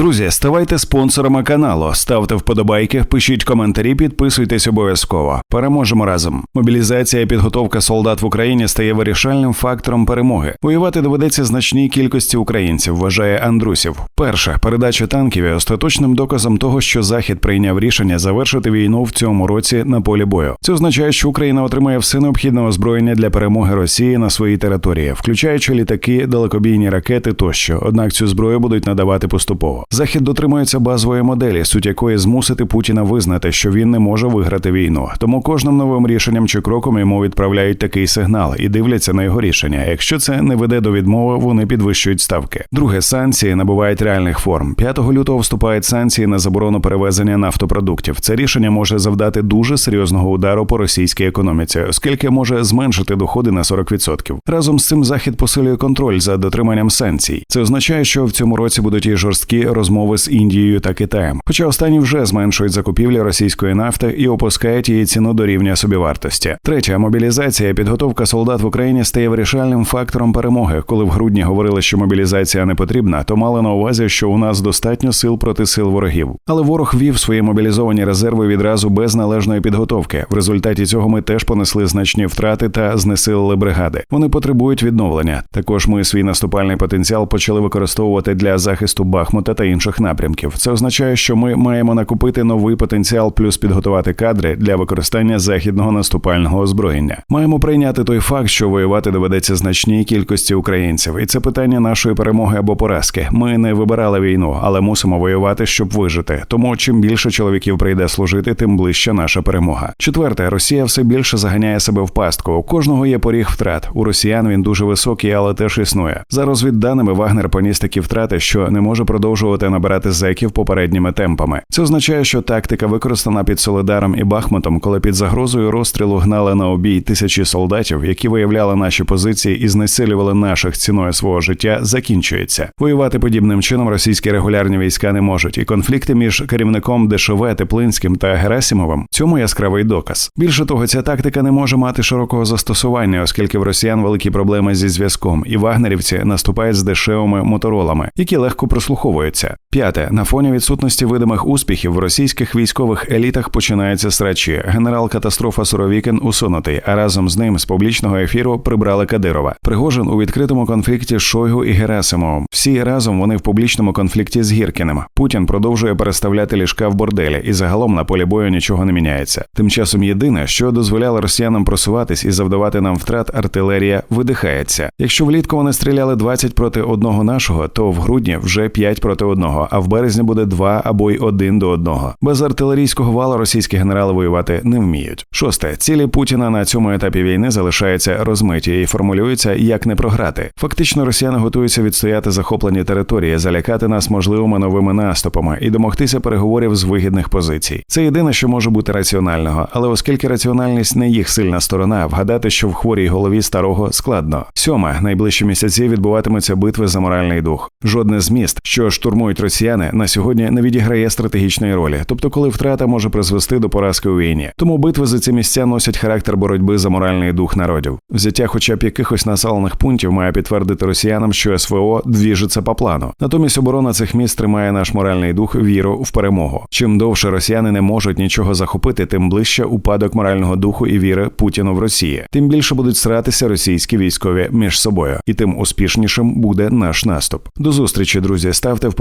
Друзі, ставайте спонсорами каналу, ставте вподобайки, пишіть коментарі, підписуйтесь обов'язково. Переможемо разом. Мобілізація і підготовка солдат в Україні стає вирішальним фактором перемоги. Воювати доведеться значній кількості українців, вважає Андрусів. Перше передача танків є остаточним доказом того, що Захід прийняв рішення завершити війну в цьому році на полі бою. Це означає, що Україна отримає все необхідне озброєння для перемоги Росії на своїй території, включаючи літаки, далекобійні ракети тощо. Однак цю зброю будуть надавати поступово. Захід дотримується базової моделі, суть якої змусити Путіна визнати, що він не може виграти війну. Тому кожним новим рішенням чи кроком йому відправляють такий сигнал і дивляться на його рішення. Якщо це не веде до відмови, вони підвищують ставки. Друге, санкції набувають реальних форм. 5 лютого вступають санкції на заборону перевезення нафтопродуктів. Це рішення може завдати дуже серйозного удару по російській економіці, оскільки може зменшити доходи на 40%. Разом з цим захід посилює контроль за дотриманням санкцій. Це означає, що в цьому році будуть і жорсткі розмови з Індією та Китаєм. Хоча останні вже зменшують закупівлі російської нафти і опускають її ціну до рівня собівартості. Третя мобілізація, підготовка солдат в Україні стає вирішальним фактором перемоги. Коли в грудні говорили, що мобілізація не потрібна, то мали на увазі, що у нас достатньо сил проти сил ворогів. Але ворог вів свої мобілізовані резерви відразу без належної підготовки. В результаті цього ми теж понесли значні втрати та знесилили бригади. Вони потребують відновлення. Також ми свій наступальний потенціал почали використовувати для захисту Бахмута та інших напрямків. Це означає, що ми маємо накупити новий потенціал, плюс підготувати кадри для використання західного наступального озброєння. Маємо прийняти той факт, що воювати доведеться значній кількості українців, і це питання нашої перемоги або поразки. Ми не вибирали війну, але мусимо воювати, щоб вижити. Тому чим більше чоловіків прийде служити, тим ближче наша перемога. Четверте, Росія все більше заганяє себе в пастку. У кожного є поріг втрат. У росіян він дуже високий, але теж існує. За розвідданими Вагнер поніс такі втрати, що не може продовжувати набирати зеків попередніми темпами. Це означає, що тактика використана під Солидаром і Бахмутом, коли під загрозою розстрілу гнали на обій тисячі солдатів, які виявляли наші позиції і знесилювали наших ціною свого життя, закінчується. Воювати подібним чином російські регулярні війська не можуть, і конфлікти між керівником ДШВ Теплинським та Герасимовим цьому яскравий доказ. Більше того, ця тактика не може мати широкого застосування, оскільки в росіян великі проблеми зі зв'язком, і вагнерівці наступають з дешевими моторолами, які легко прослуховуються. П'яте на фоні відсутності видимих успіхів в російських військових елітах починаються срачі. Генерал катастрофа Суровікін усунутий, а разом з ним з публічного ефіру прибрали Кадирова. Пригожин у відкритому конфлікті з Шойгу і Герасимовим. Всі разом вони в публічному конфлікті з Гіркіним. Путін продовжує переставляти ліжка в борделі, і загалом на полі бою нічого не міняється. Тим часом єдине, що дозволяло росіянам просуватись і завдавати нам втрат, артилерія видихається. Якщо влітку вони стріляли 20 проти одного нашого, то в грудні вже 5 проти одного, а в березні буде 2 або й 1 до одного. Без артилерійського вала російські генерали воювати не вміють. Шосте цілі Путіна на цьому етапі війни залишаються розмиті і формулюються як не програти. Фактично, росіяни готуються відстояти захоплені території, залякати нас можливими новими наступами і домогтися переговорів з вигідних позицій. Це єдине, що може бути раціонального, але оскільки раціональність не їх сильна сторона, вгадати, що в хворій голові старого складно. Сьоме найближчі місяці відбуватимуться битви за моральний дух. Жодне з міст, що штурмують росіяни, на сьогодні не відіграє стратегічної ролі, тобто, коли втрата може призвести до поразки у війні. Тому битви за ці місця носять характер боротьби за моральний дух народів. Взяття, хоча б якихось населених пунктів, має підтвердити росіянам, що СВО двіжиться по плану. Натомість оборона цих міст тримає наш моральний дух, віру в перемогу. Чим довше росіяни не можуть нічого захопити, тим ближче упадок морального духу і віри Путіну в Росії. Тим більше будуть сратися російські військові між собою, і тим успішнішим буде наш наступ. До зустрічі, друзі. Ставте